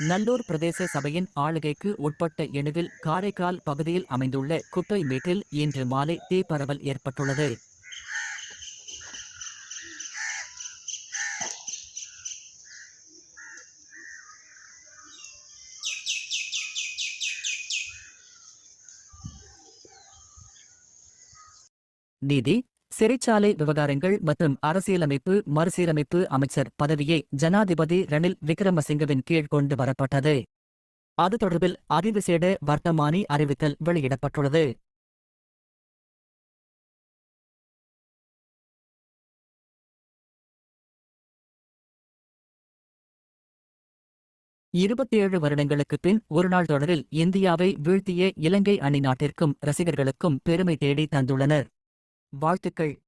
நல்லூர் பிரதேச சபையின் ஆளுகைக்கு உட்பட்ட எணுவில் காரைக்கால் பகுதியில் அமைந்துள்ள குப்பை மேட்டில் இன்று மாலை தீப்பரவல் ஏற்பட்டுள்ளது. நீதி சிறைச்சாலை விவகாரங்கள் மற்றும் அரசியலமைப்பு மறுசீரமைப்பு அமைச்சர் பதவியை ஜனாதிபதி ரணில் விக்ரமசிங்கவின் கீழ் கொண்டு வரப்பட்டது. அது தொடர்பில் அதிவிசேட வர்த்தமானி அறிவித்தல் வெளியிடப்பட்டுள்ளது. இருபத்தேழு வருடங்களுக்கு பின் ஒருநாள் தொடரில் இந்தியாவை வீழ்த்திய இலங்கை அணி நாட்டிற்கும் ரசிகர்களுக்கும் பெருமை தேடி தந்துள்ளனர். வாழ்த்துக்கள்.